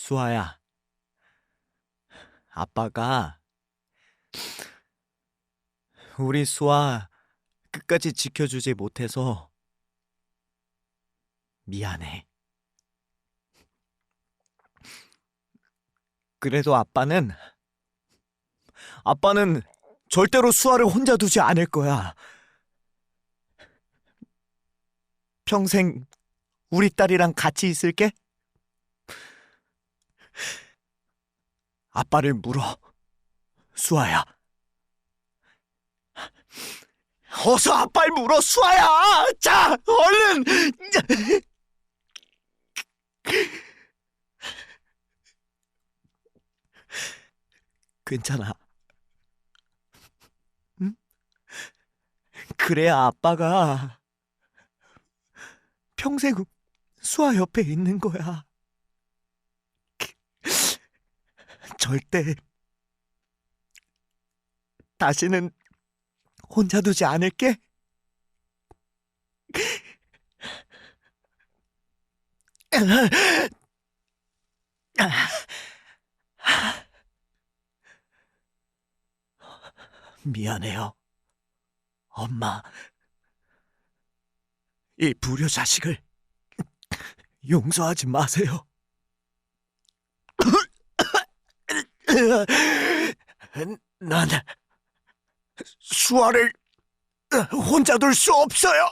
수아야, 아빠가 우리 수아 끝까지 지켜주지 못해서 미안해. 그래도 아빠는 아빠는 절대로 수아를 혼자 두지 않을 거야. 평생 우리 딸이랑 같이 있을게. 아빠를 물어. 수아야. 어서 아빠를 물어, 수아야! 자, 얼른! 괜찮아. 응? 그래야 아빠가 평생 수아 옆에 있는 거야. 절대 다시는 혼자 두지 않을게. 미안해요. 엄마. 이 불효 자식을 용서하지 마세요. 난 수아를 혼자 둘 수 없어요.